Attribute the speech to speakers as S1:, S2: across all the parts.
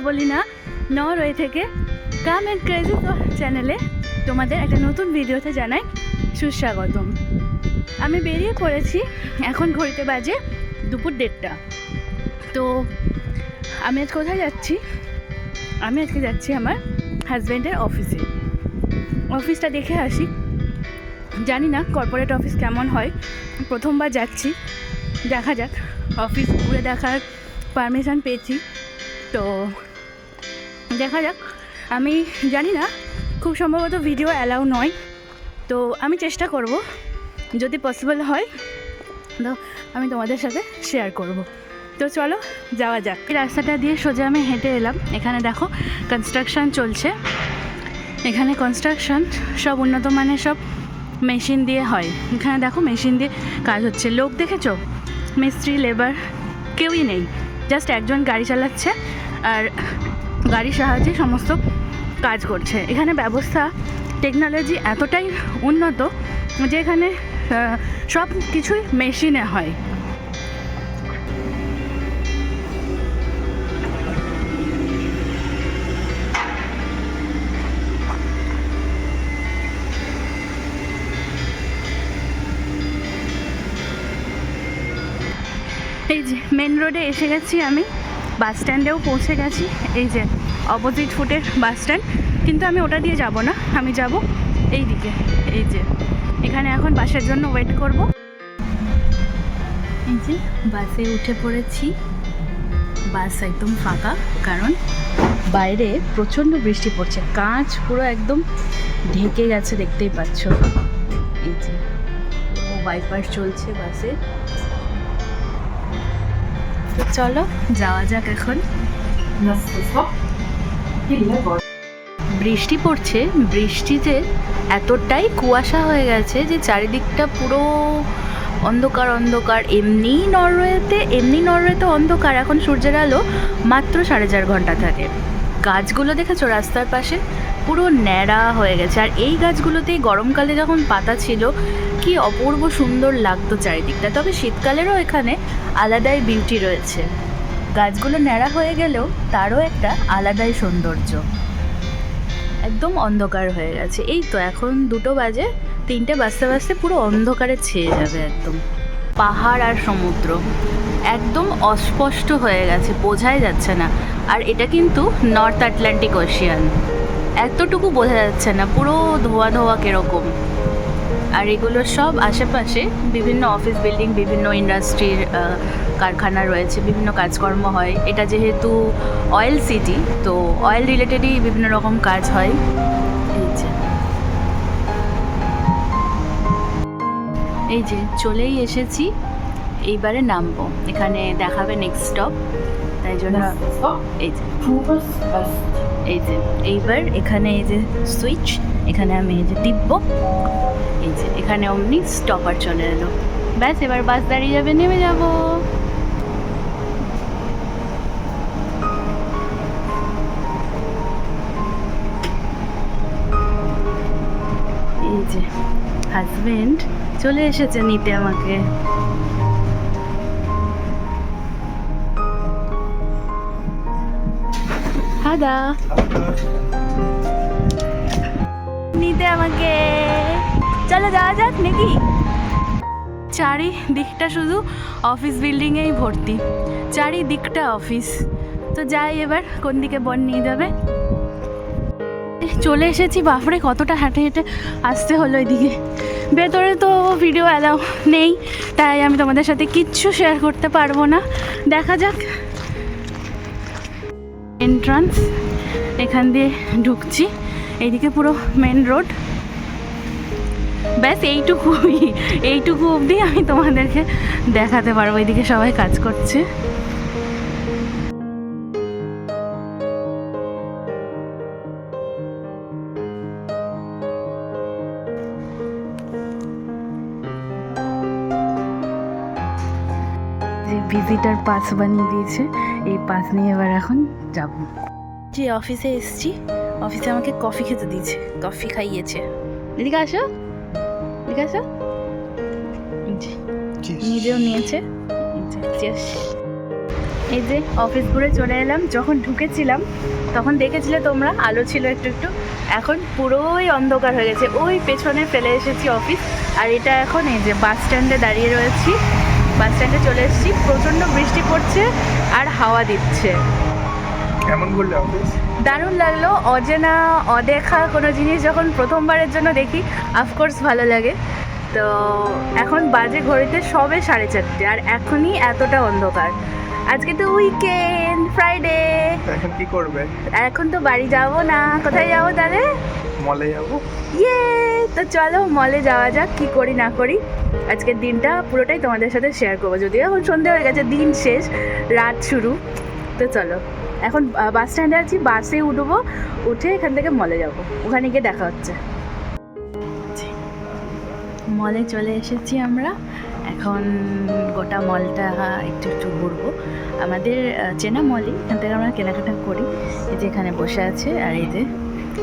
S1: এবলিনা Norway থেকে। কাম and crazy চ্যানেলে তোমাদের একটা নতুন ভিডিওতে জানাই সুস্বাগতম। আমি বেরিয়ে পড়েছি এখন ঘড়িতে বাজে দুপুর দেড়টা। তো আমি আজ কোথায় যাচ্ছি? আমি আজকে যাচ্ছি আমার হাজব্যান্ডের অফিসে অফিসটা দেখে আসি। জানি না কর্পোরেট অফিস কেমন হয়। প্রথমবার যাচ্ছি। দেখা যাক। অফিস ঘুরে দেখার পারমিশন পেয়েছি। তো দেখা যাক। আমি জানি না, খুব সম্ভবত ভিডিও অ্যালাউ নয়। তো আমি চেষ্টা করব, যদি পসিবল হয়, তো আমি তোমাদের সাথে শেয়ার করব। তো চলো, যাওয়া যাক। এই রাস্তাটা দিয়ে সোজা আমি হেঁটে এলাম। এখানে দেখো কনস্ট্রাকশন চলছে। এখানে কনস্ট্রাকশন সব উন্নত মানের সব মেশিন দিয়ে হয়। এখানে দেখো মেশিন দিয়ে কাজ হচ্ছে। লোক দেখেছ? মিস্ত্রি লেবার কেউই নেই। জাস্ট একজন গাড়ি চালাচ্ছে। আর গাড়ির সাহায্যে সমস্ত কাজ করছে। এখানে ব্যবস্থা টেকনোলজি এতটাই উন্নত যে এখানে সব কিছুই মেশিনে হয়। এই যে মেন রোডে এসে গেছি আমি। বাস স্ট্যান্ডেও পৌঁছে গেছি। এই যে অপোজিট ফুটের বাস স্ট্যান্ড। কিন্তু আমি ওটা দিয়ে যাব না, আমি যাব এই দিকে এই যে। এখানে এখন বাসের জন্য ওয়েট করব। এই যে বাসে উঠে পড়েছি। বাস একদম ফাঁকা, কারণ বাইরে প্রচণ্ড বৃষ্টি পড়ছে। কাঁচ পুরো একদম ঢেকে গেছে, দেখতেই পাচ্ছ। এই যে, ও বাইপার চলছে বাসে। তো চলো, যাওয়া যাক এখন। বৃষ্টি পড়ছে, বৃষ্টিতে এতটাই কুয়াশা হয়ে গেছে যে চারিদিকটা পুরো অন্ধকার অন্ধকার। এমনি নরওয়েতে এমনি নরওয়েতে অন্ধকার। এখন সূর্যের আলো মাত্র সাড়ে চার ঘণ্টা থাকে। গাছগুলো দেখেছ রাস্তার পাশে? পুরো ন্যাড়া হয়ে গেছে। আর এই গাছগুলোতেই গরমকালে যখন পাতা ছিল কি অপূর্ব সুন্দর লাগতো চারিদিকটা। তবে শীতকালেরও এখানে আলাদাই বিউটি রয়েছে। গাছগুলো ন্যাড়া হয়ে গেলেও তারও একটা আলাদাই সৌন্দর্য। একদম অন্ধকার হয়ে গেছে। এই তো এখন দুটো বাজে, তিনটে বাজতে বাজতে পুরো অন্ধকারে ছেয়ে যাবে একদম। পাহাড় আর সমুদ্র একদম অস্পষ্ট হয়ে গেছে, বোঝাই যাচ্ছে না। আর এটা কিন্তু নর্থ আটলান্টিক ওশিয়ান। এতটুকু বোঝা যাচ্ছে না, পুরো ধোয়া ধোয়া কীরকম। আর এগুলো সব আশেপাশে বিভিন্ন অফিস বিল্ডিং বিভিন্ন ইন্ডাস্ট্রির কারখানা রয়েছে বিভিন্ন কাজকর্ম হয়। এটা যেহেতু অয়েল সিটি তো অয়েল রিলেটেডই বিভিন্ন রকম কাজ হয়। এই যে। চলেই এসেছি। এইবারে নামবো। এখানে দেখাবে নেক্সট স্টপ তাই জন্য এই যে। এই যে এইবার এখানে এই যে সুইচ এখানে আমি এই যে টিপবো। এই যে এখানে অমনি স্টপার চলে এলো। ব্যাস, এবার বাস দাঁড়িয়ে যাবে, নেমে যাব। এই যে হাজবেন্ড চলে এসেছে নিতে আমাকে। হাদা। নিতে আমাকে। চলো যাওয়া যাক নাকি? চারিদিকটা শুধু অফিস বিল্ডিংয়েই ভর্তি। চারিদিকটা অফিস তো যাই এবার, কোন দিকে বন নিয়ে যাবে? চলে এসেছি বাফরে কতটা হেঁটে হেঁটে আসতে হলো এদিকে। ভেতরে তো ভিডিও অ্যালাউ নেই, তাই আমি তোমাদের সাথে কিচ্ছু শেয়ার করতে পারব না। দেখা যাক। এন্ট্রান্স এখান দিয়ে ঢুকছি। এইদিকে পুরো মেন রোড ব্যাস এইটুকুই এইটুকু অবধি আমি তোমাদেরকে দেখাতে পারব। এদিকে সবাই কাজ করছে। ভিজিটার পাস বানিয়ে দিয়েছে, এই পাস নিয়ে এবার এখন যাব। যে অফিসে এসছি অফিসে আমাকে কফি খেতে দিয়েছে। কফি খাইয়েছে। এদিকে আসো। এদিকে আসো। নিজেও নিয়েছে। এই যে, cheers. এই যে অফিস ঘুরে চলে এলাম। যখন ঢুকেছিলাম তখন দেখেছিলে তোমরা আলো ছিল একটু একটু। এখন পুরোই অন্ধকার হয়ে গেছে। ওই পেছনে ফেলে এসেছি অফিস। আর এটা এখন এই যে বাস স্ট্যান্ডে দাঁড়িয়ে রয়েছি। বাস স্ট্যান্ডে চলে এসেছি। প্রচণ্ড বৃষ্টি পড়ছে আর হাওয়া দিচ্ছে।
S2: কেমন করলে অফিস?
S1: দারুণ লাগল। অজেনা অদেখা কোনো জিনিস যখন প্রথমবারের জন্য দেখি অফকোর্স ভালো লাগে। তো এখন বাজে ঘড়িতে সবে সাড়ে চারটে আর এখনই এতটা অন্ধকার। আজকে তো উইকেন্ড ফ্রাইডে
S2: এখন কি করবে?
S1: এখন তো বাড়ি যাব না। কোথায় যাব তাহলে?
S2: মলে যাব।
S1: ইয়ে তো চলো মলে যাওয়া যাক কি করি না করি। আজকের দিনটা পুরোটাই তোমাদের সাথে শেয়ার করব। যদিও এখন সন্ধে হয়ে গেছে দিন শেষ রাত শুরু। তো চলো। এখন বাস স্ট্যান্ডে আছি বাসে উঠবো, উঠে এখান থেকে মলে যাব। ওখানে গিয়ে দেখা হচ্ছে। মলে চলে এসেছি আমরা। এখন গোটা মলটা একটু একটু ঘুরবো। আমাদের চেনা মলই এখান থেকে আমরা কেনাকাটা করি। এই যে এখানে বসে আছে, আর এই যে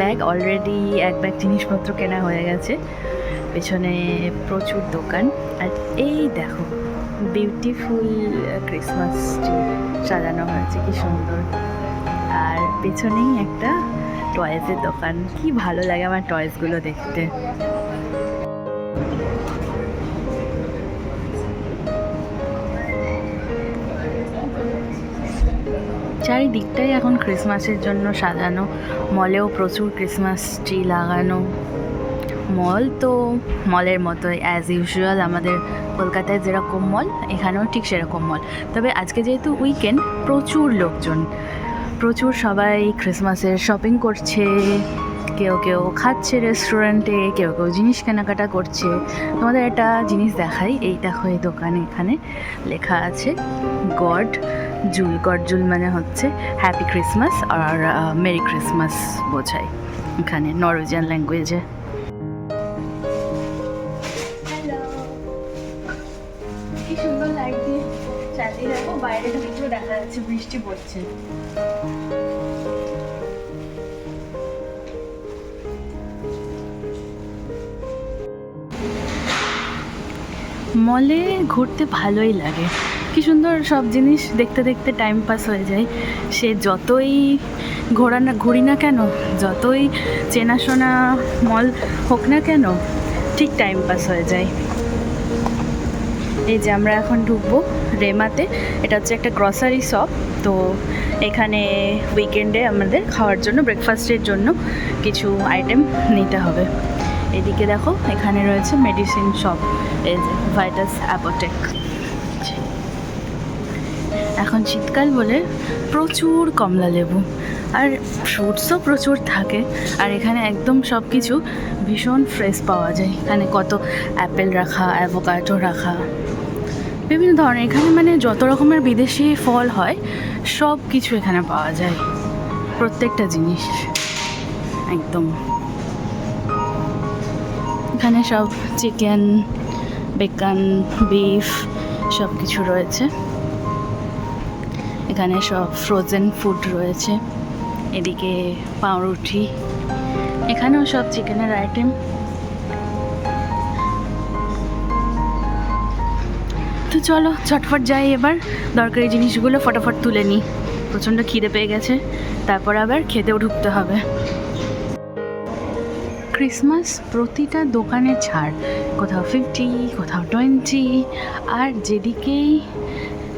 S1: ব্যাগ অলরেডি এক ব্যাগ জিনিসপত্র কেনা হয়ে গেছে। পেছনে প্রচুর দোকান। আর এই দেখো বিউটিফুল ক্রিসমাস ট্রি সাজানো হয়েছে, কি সুন্দর। আর পেছনেই একটা টয়েসের দোকান। কি ভালো লাগে আমার টয়েসগুলো দেখতে। চারিদিকটাই এখন ক্রিসমাসের জন্য সাজানো। মলেও প্রচুর ক্রিসমাস ট্রি লাগানো। মল তো মলের মতোই অ্যাজ ইউজুয়াল আমাদের কলকাতায় যেরকম মল এখানেও ঠিক সেরকম মল তবে আজকে যেহেতু উইকেন্ড প্রচুর লোকজন। প্রচুর সবাই ক্রিসমাসের শপিং করছে, কেউ কেউ খাচ্ছে রেস্টুরেন্টে কেউ কেউ জিনিস কেনাকাটা করছে। তোমাদের একটা জিনিস দেখাই এই দেখো এই দোকানে এখানে লেখা আছে, গড, জুল গড জুল মানে হচ্ছে হ্যাপি ক্রিসমাস আর মেরি ক্রিসমাস বোঝায়। এখানে নরওয়েজিয়ান ল্যাঙ্গুয়েজে দেখা বৃষ্টি পড়ছে। মলে ঘুরতে ভালোই লাগে। কি সুন্দর সব জিনিস দেখতে দেখতে টাইম পাস হয়ে যায়। সে যতই ঘোরা না, ঘুরি না কেন, যতই চেনাশোনা মল হোক না কেন, ঠিক টাইম পাস হয়ে যায়। এই যে আমরা এখন ঢুকবো। রেমাতে। এটা হচ্ছে একটা গ্রসারি শপ তো এখানে উইকেন্ডে আমাদের খাওয়ার জন্য ব্রেকফাস্টের জন্য কিছু আইটেম নিতে হবে। এদিকে দেখো, এখানে রয়েছে মেডিসিন শপ এই যে ভাইটাস অ্যাপোটেক এখন শীতকাল বলে প্রচুর কমলা লেবু, আর ফ্রুটসও প্রচুর থাকে, আর এখানে একদম সব কিছু ভীষণ ফ্রেশ পাওয়া যায়। এখানে কত অ্যাপেল রাখা অ্যাভোকাডো রাখা বিভিন্ন ধরনের, এখানে মানে যত রকমের বিদেশি ফল হয়, সব কিছু এখানে পাওয়া যায়। প্রত্যেকটা জিনিস। একদম। এখানে সব চিকেন, বেকন, বিফ সব কিছু রয়েছে। এখানে সব ফ্রোজেন ফুড রয়েছে। এদিকে পাউরুটি। এখানেও সব চিকেনের আইটেম চলো, চটফট যাই এবার। দরকারি জিনিসগুলো ফটাফট তুলে নিই প্রচণ্ড খিদে পেয়ে গেছে, তারপর আবার খেতেও ঢুকতে হবে। ক্রিসমাস প্রতিটা দোকানে ছাড়, কোথাও ফিফটি কোথাও টোয়েন্টি আর যেদিকেই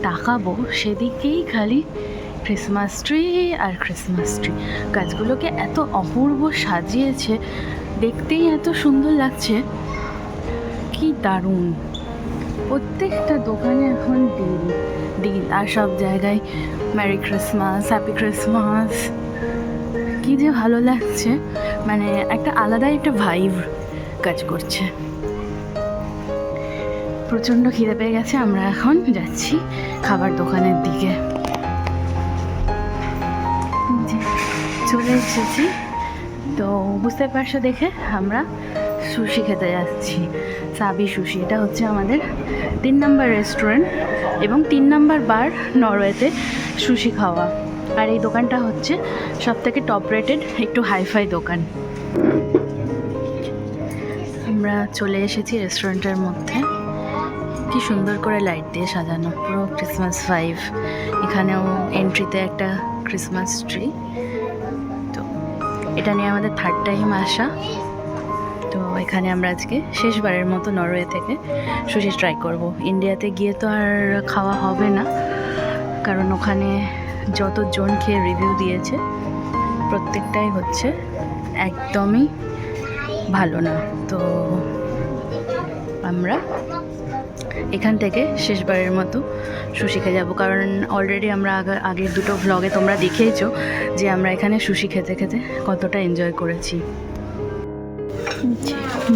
S1: তাকাবো সেদিকেই খালি ক্রিসমাস ট্রি আর ক্রিসমাস ট্রি গাছগুলোকে এত অপূর্ব সাজিয়েছে, দেখতেই এত সুন্দর লাগছে। কি দারুণ। প্রত্যেকটা দোকানে এখন ডিল ডিল আর সব জায়গায় ম্যারি ক্রিসমাস হ্যাপি ক্রিসমাস কী যে ভালো লাগছে মানে একটা আলাদাই একটা ভাইব কাজ করছে। প্রচণ্ড খিদে পেয়ে গেছে, আমরা এখন যাচ্ছি খাবার দোকানের দিকে। চলে এসেছি। তো বুঝতে পারছ দেখে আমরা সুশি খেতে যাচ্ছি। সাবি সুশি, এটা হচ্ছে আমাদের তিন নাম্বার রেস্টুরেন্ট এবং তিন নাম্বার বার নরওয়েতে সুশি খাওয়া। আর এই দোকানটা হচ্ছে সব থেকে টপ রেটেড একটু হাইফাই দোকান। আমরা চলে এসেছি রেস্টুরেন্টের মধ্যে। কি সুন্দর করে লাইট দিয়ে সাজানো, পুরো ক্রিসমাস ফাইভ এখানেও এন্ট্রিতে একটা ক্রিসমাস ট্রি তো এটা নিয়ে আমাদের থার্ড টাইম আসা। তো এখানে আমরা আজকে শেষবারের মতো নরওয়ে থেকে সুশি ট্রাই করব। ইন্ডিয়াতে গিয়ে তো আর খাওয়া হবে না, কারণ ওখানে যতজন খেয়ে রিভিউ দিয়েছে, প্রত্যেকটাই হচ্ছে একদমই ভালো না। তো আমরা এখান থেকে শেষবারের মতো সুশি যাব, কারণ অলরেডি আমরা আগা- আগের দুটো ভ্লগে তোমরা দেখেইছো যে আমরা এখানে সুশি খেতে খেতে কতটা এনজয় করেছি।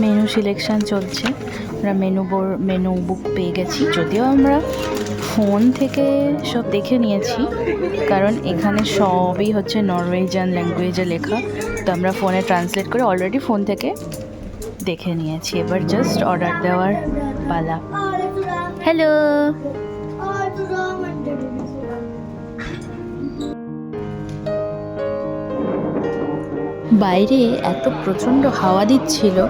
S1: মেনু সিলেকশন চলছে। আমরা মেনু বোর মেনু বুক পেয়ে গেছি। যদিও আমরা ফোন থেকে সব দেখে নিয়েছি, কারণ এখানে সবই হচ্ছে নরওয়েজিয়ান ল্যাঙ্গুয়েজে লেখা। তো আমরা ফোনে ট্রান্সলেট করে অলরেডি ফোন থেকে দেখে নিয়েছি। এবার জাস্ট অর্ডার দেওয়ার পালা। হ্যালো বাইরে এত প্রচণ্ড হাওয়া দিচ্ছিল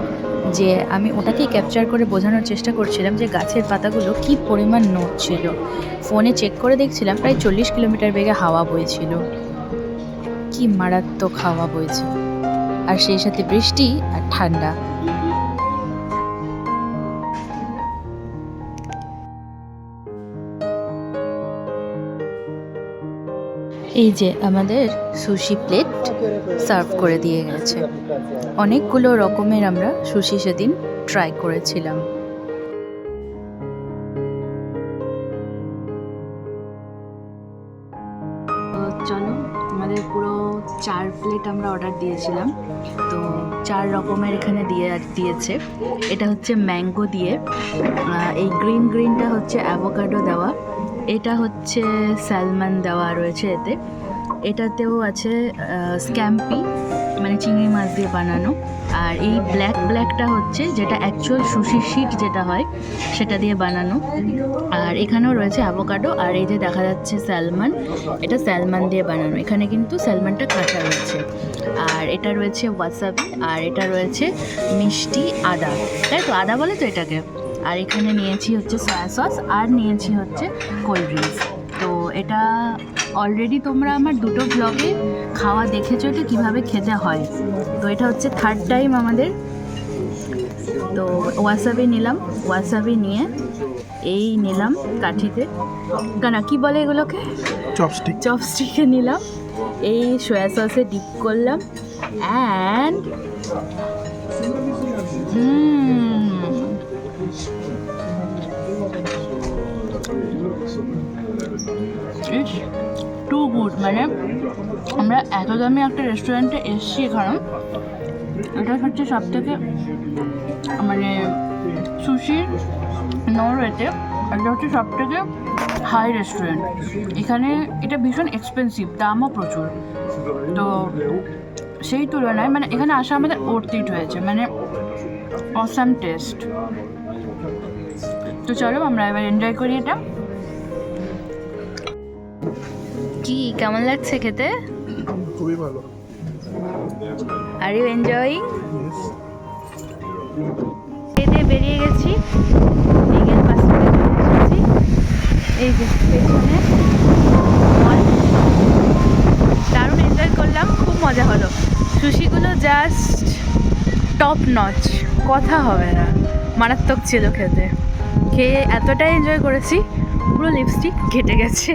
S1: যে আমি ওটাকেই ক্যাপচার করে বোঝানোর চেষ্টা করছিলাম যে গাছের পাতাগুলো কি পরিমাণ নড়ছিল। ফোনে চেক করে দেখছিলাম প্রায় চল্লিশ কিলোমিটার বেগে হাওয়া বইছিল। কি মারাত্মক হাওয়া বইছে। আর সেই সাথে বৃষ্টি আর ঠান্ডা। এই যে আমাদের সুশি প্লেট সার্ভ করে দিয়ে গেছে। অনেকগুলো রকমের আমরা সুশি সেদিন ট্রাই করেছিলাম। চলো, আমাদের পুরো চার প্লেট আমরা অর্ডার দিয়েছিলাম। তো চার রকমের এখানে দিয়ে দিয়েছে। এটা হচ্ছে ম্যাঙ্গো দিয়ে। এই গ্রিন গ্রিনটা হচ্ছে অ্যাভোকাডো দেওয়া। এটা হচ্ছে স্যালমন দেওয়া রয়েছে এতে। এটাতেও আছে স্ক্যাম্পি মানে চিংড়ি মাছ দিয়ে বানানো। আর এই ব্ল্যাক ব্ল্যাকটা হচ্ছে যেটা অ্যাকচুয়াল সুশি শিট যেটা হয়, সেটা দিয়ে বানানো। আর এখানেও রয়েছে অ্যাভোকাডো আর এই যে দেখা যাচ্ছে স্যালমন এটা স্যালমন দিয়ে বানানো। এখানে কিন্তু স্যালমনটা কাঁচা রয়েছে। আর এটা রয়েছে ওয়াসাবি আর এটা রয়েছে মিষ্টি আদা। তাই তো? আদা বলে তো এটাকে? আর এখানে নিয়েছি হচ্ছে সয়া সস আর নিয়েছি হচ্ছে কোল্ড ড্রিঙ্কস তো এটা অলরেডি তোমরা আমার দুটো ব্লগে খাওয়া দেখেছ এটা কীভাবে খেতে হয়। তো এটা হচ্ছে থার্ড টাইম আমাদের। তো ওয়াসাবি নিলাম। ওয়াসাবি নিয়ে এই নিলাম কাঠিতে। কেন কী বলে এগুলোকে?
S2: চপস্টিক
S1: চপস্টিকে নিলাম। এই সয়া সসে ডিপ করলাম। অ্যান্ড ইটস টু গুড মানে আমরা এত দামি একটা রেস্টুরেন্টে এসছি এখানে, এটা হচ্ছে সব থেকে মানে সুশির নরওয়েতে এটা হচ্ছে সব থেকে হাই রেস্টুরেন্ট এখানে এটা ভীষণ এক্সপেন্সিভ দামও প্রচুর। তো সেই তুলনায় মানে এখানে আসা আমাদের অর্থিট হয়েছে মানে অসাম টেস্ট তো চলো আমরা এবার এনজয় করি এটা। কি কেমন লাগছে খেতে?
S2: খুবই ভালো।
S1: আর ইউ এনজয়িং খেতে বেরিয়ে গেছি। বিকেল পাঁচটা এসেছি এই যে পেছনে। দারুণ এনজয় করলাম খুব মজা হলো। সুশিগুলো জাস্ট টপ নচ কথা হবে না। মারাত্মক ছিল খেতে। খেয়ে এতটাই এনজয় করেছি পুরো লিপস্টিক ঘেটে গেছে।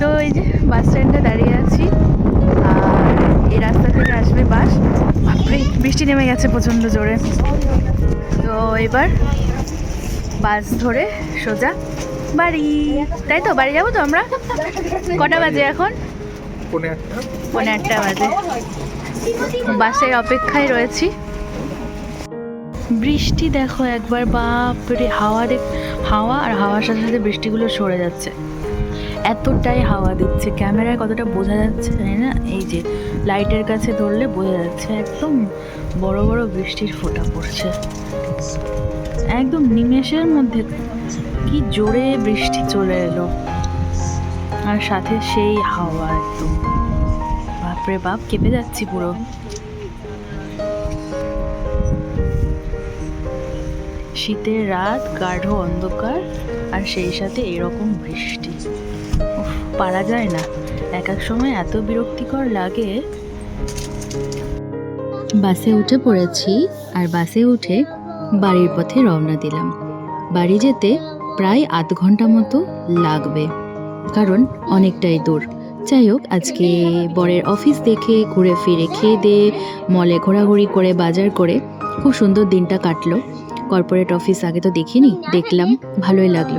S1: তো এই যে বাস স্ট্যান্ডে দাঁড়িয়ে আছি আর এই রাস্তা থেকে আসবে বাস বাপরে বৃষ্টি নেমে গেছে প্রচণ্ড জোরে। তো এবার বাস ধরে সোজা বাড়ি। তাই তো বাড়ি যাব তো আমরা? কটা বাজে এখন?
S2: পনে একটা
S1: আটটা বাজে। বাসের অপেক্ষায় রয়েছি। বৃষ্টি দেখো একবার, বাপরে, হাওয়া দেখ, হাওয়া আর হাওয়ার সাথে সাথে বৃষ্টিগুলো সরে যাচ্ছে। এতটাই হাওয়া দিচ্ছে। ক্যামেরায় কতটা বোঝা যাচ্ছে জানি না? এই যে লাইটের কাছে ধরলে বোঝা যাচ্ছে একদম বড় বড় বৃষ্টির ফোঁটা পড়ছে। একদম নিমেষের মধ্যে কি জোরে বৃষ্টি চলে এলো। আর সাথে সেই হাওয়া একদম। বাপরে বাপ, কেঁপে যাচ্ছি পুরো। শীতের রাত, গাঢ় অন্ধকার
S3: আর সেই সাথে এরকম বৃষ্টি। পারা যায় না। এক এক সময় এত বিরক্তিকর লাগে।
S1: বাসে উঠে পড়েছি আর বাসে উঠে বাড়ির পথে রওনা দিলাম। বাড়ি যেতে প্রায় আধ ঘণ্টা মতো লাগবে, কারণ অনেকটাই দূর। যাই হোক, আজকে বরের অফিস দেখে, ঘুরে ফিরে খেয়ে দিয়ে, মলে ঘোরাঘুরি করে, বাজার করে খুব সুন্দর দিনটা কাটলো। কর্পোরেট অফিস আগে তো দেখিনি, দেখলাম, ভালোই লাগল।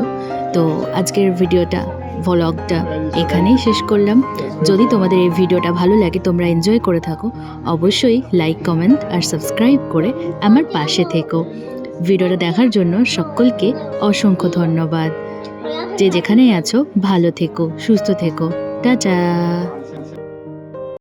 S1: তো আজকের ভিডিওটা ভ্লগটা এখানেই শেষ করলাম। যদি তোমাদের এই ভিডিওটা ভালো লাগে, তোমরা এনজয় করে থাকো, অবশ্যই লাইক কমেন্ট আর সাবস্ক্রাইব করে আমার পাশে থেকো। ভিডিওটা দেখার জন্য সকলকে অসংখ্য ধন্যবাদ। যে যেখানেই আছো, ভালো থেকো, সুস্থ থেকো। টাটা!